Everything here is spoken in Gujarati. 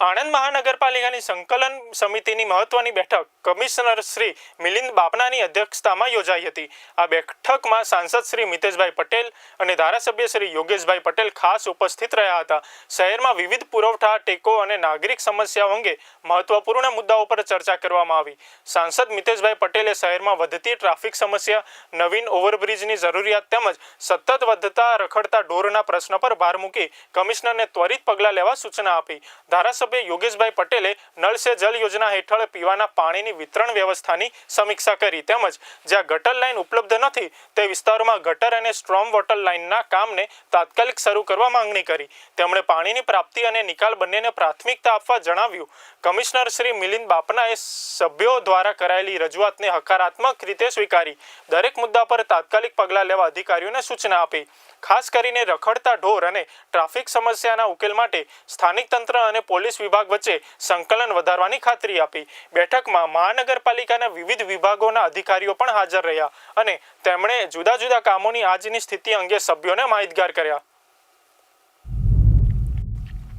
આણંદ મહાનગરપાલિકાની સંકલન સમિતિની મહત્વની બેઠક કમિશનર શ્રી મિલિંદ બાપનાની અધ્યક્ષતામાં યોજાઈ હતી. આ બેઠકમાં સાંસદ શ્રી મિતેશભાઈ પટેલ અને ધારાસભ્ય શ્રી યોગેશભાઈ પટેલ ખાસ ઉપસ્થિત રહ્યા હતા. શહેરમાં વિવિધ પુરવઠા, ટેકો અને નાગરિક સમસ્યાઓ અંગે મહત્વપૂર્ણ મુદ્દાઓ પર ચર્ચા કરવામાં આવી. સાંસદ મિતેશભાઈ પટેલે શહેરમાં વધતી ટ્રાફિક સમસ્યા, નવીન ઓવરબ્રિજની જરૂરિયાત તેમજ સતત વધતા રખડતા ઢોરના પ્રશ્ન પર ભાર મૂકી કમિશનરને ત્વરિત પગલાં લેવા સૂચના આપી. ધારાસભ્ય યોગેશભાઈ પટેલે નળ સે જલ યોજના હેઠળ પીવાના પાણીની વિતરણ વ્યવસ્થાની સમીક્ષા કરી. તેમજ જ્યાં ગટર લાઇન ઉપલબ્ધ નથી, તે વિસ્તારોમાં ગટર અને સ્ટ્રોમ વોટર લાઇનના કામને તાત્કાલિક શરૂ કરવા માંગણી કરી. તેમણે પાણીની પ્રાપ્તિ અને નિકાલ બંનેને પ્રાથમિકતા આપવા જણાવ્યું. કમિશનર શ્રી મિલિંદ બાપનાએ સભ્યો દ્વારા કરાયેલી રજૂઆતને હકારાત્મક રીતે સ્વીકારી. દરેક મુદ્દા પર તાત્કાલિક પગલાં લેવા અધિકારીઓને સૂચના આપી. ખાસ કરીને રખડતા ઢોર અને ટ્રાફિક સમસ્યાના ઉકેલ માટે સ્થાનિક તંત્ર અને પોલીસ વિભાગ વચ્ચે સંકલન વધારવાની ખાતરી આપી. બેઠકમાં મહાનગરપાલિકાના વિવિધ વિભાગોના અધિકારીઓ પણ હાજર રહ્યા અને તેમણે જુદા જુદા કામોની આજની સ્થિતિ અંગે સભ્યોને માહિતગાર કર્યા.